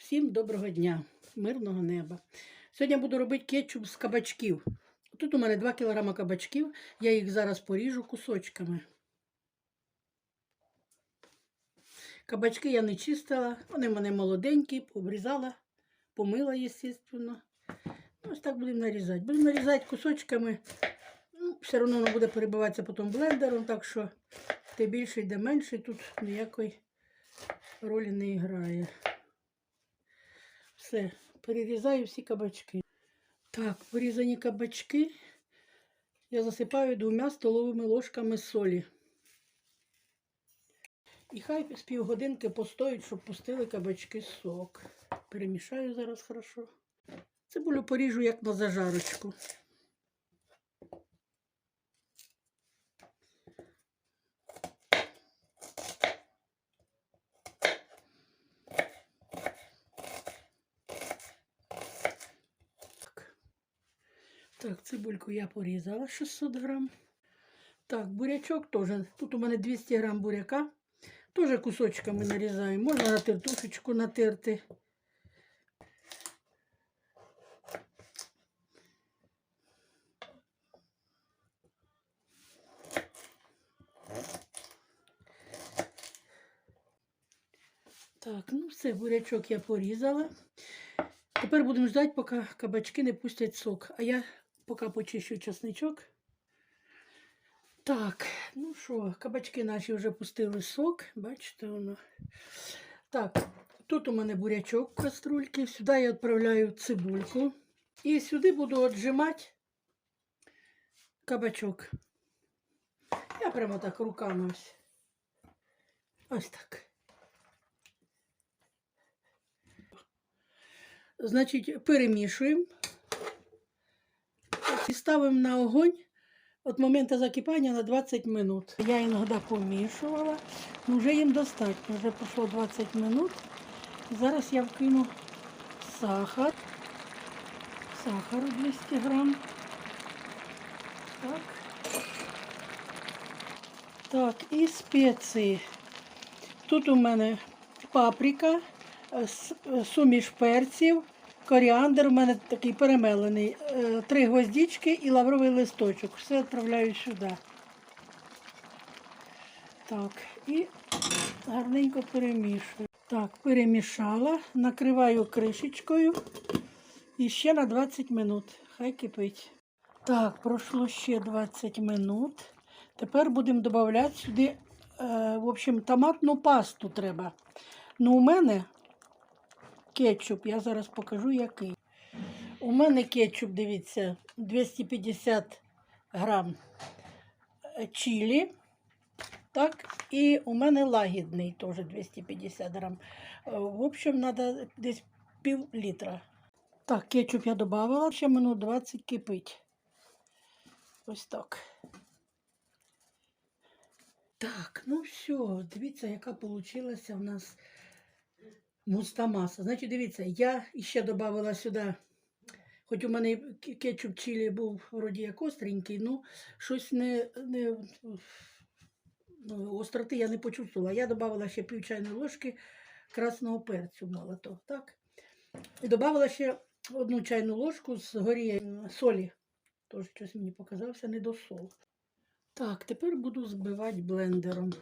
Всім доброго дня, мирного неба. Сьогодні буду робити кетчуп з кабачків. Тут у мене 2 кг кабачків, я їх зараз поріжу кусочками. Кабачки я не чистила, вони в мене молоденькі, обрізала, помила, звісно. Ось так будемо нарізати. Будемо нарізати кусочками. Ну, все одно воно буде перебиватися потім блендером, так що де більший, де менший, тут ніякої ролі не грає. Все, перерізаю всі кабачки. Так, порізані кабачки я засипаю двома столовими ложками солі. І хай з півгодинки постоють, щоб пустили кабачки сок. Перемішаю зараз хорошо. Цибулю поріжу як на зажарочку. Так, цибульку я порізала 600 грам. Так, бурячок теж. Тут у мене 200 грам буряка. Теж кусочками нарізаю. Можна на тертушечку натерти. Так, ну все, бурячок я порізала. Тепер будемо ждати, поки кабачки не пустять сок. А я поки почищу часничок. Так, ну що, кабачки наші вже пустили сок. Бачите, воно. Так, тут у мене бурячок в каструльці. Сюди я відправляю цибульку. І сюди буду отжимати кабачок. Я прямо так руками ось. Ось так. Значить, перемішуємо і ставимо на огонь від моменту закипання на 20 минут. Я іноді помішувала, ну вже їм достатньо, вже пройшло 20 минут. Зараз я вкину сахар. Сахару 200 грам. Так. Так, і спеції. Тут у мене паприка, суміш перців, коріандр у мене такий перемелений, е, три гвоздички і лавровий листочок. Все відправляю сюди. Так, і гарненько перемішую. Так, перемішала, накриваю кришечкою і ще на 20 минут. Хай кипить. Так, пройшло ще 20 минут. Тепер будемо додавати сюди, е, в общем, томатну пасту треба. Ну, у мене кетчуп, я зараз покажу який. У мене кетчуп, дивіться, 250 грам чилі. Так, і у мене лагідний теж 250 грам. Е, В общем, треба десь пів літра. Так, кетчуп я додавала, ще минут 20 кипить. Ось так. Так, ну все, дивіться, яка получилася в нас маса. Значить, дивіться, я ще додавала сюди, хоч у мене кетчуп чилі був вроді як остренький, ну щось не, не ну, остроти я не почувствувала. Я додавала ще пів чайної ложки красного перцю молотого, так? І додавала ще одну чайну ложку з горі солі. Тож щось мені показався недосол. Так, тепер буду збивати блендером.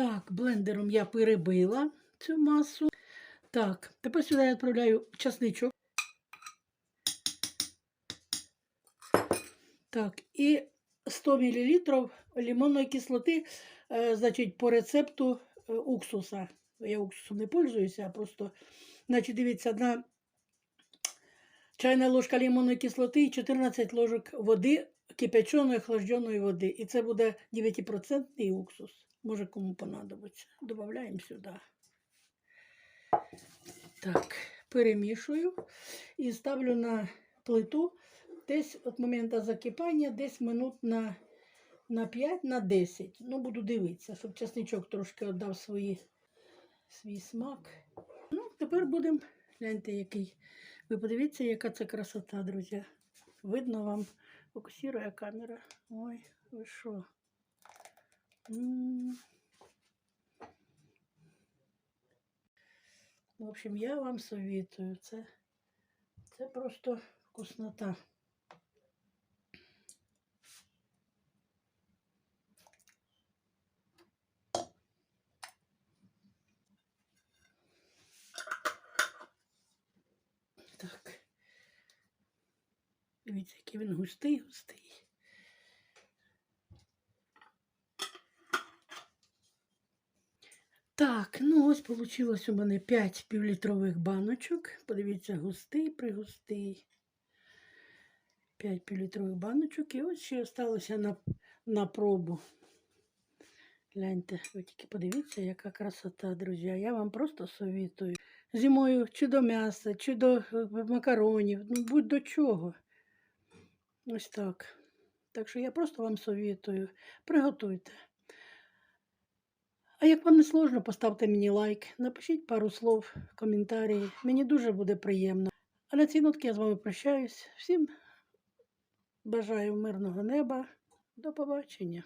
Так, блендером я перебила цю масу. Так, тепер сюди я відправляю часничок. Так, і 100 мл лимонної кислоти, е, значить, по рецепту е, уксуса. Я уксусом не пользуюся, а просто, значить, дивіться, одна чайна ложка лимонної кислоти і 14 ложок води, кипяченої, охлажденої води. І це буде 9% уксус. Може, кому понадобиться. Добавляємо сюди. Так, перемішую і ставлю на плиту десь від моменту закипання, десь минут на, на 5 на 10. Ну, буду дивитися, щоб часничок трошки віддав свої, свій смак. Ну, тепер будемо. Гляньте, який. Ви подивіться, яка це красота, друзі. Видно вам фокусирує камера. Ой, ви що? М. В общем, я вам советую. Це, це просто вкуснота. Дивіться, який він густий, густий. Так, ну ось вийшло у мене 5 півлітрових баночок. Подивіться, густий, пригустий. 5 півлітрових баночок. І ось ще залишилося на, на пробу. Гляньте, ви тільки подивіться, яка красота, друзі. Я вам просто совітую. Зимою чи до м'яса, чи до е, макаронів, ну будь до чого. Ось так. Так що я просто вам совітую. Приготуйте. А як вам не сложно, поставте мені лайк, напишіть пару слов, коментарі. Мені дуже буде приємно. А на цій нотки я з вами прощаюсь. Всім бажаю мирного неба. До побачення.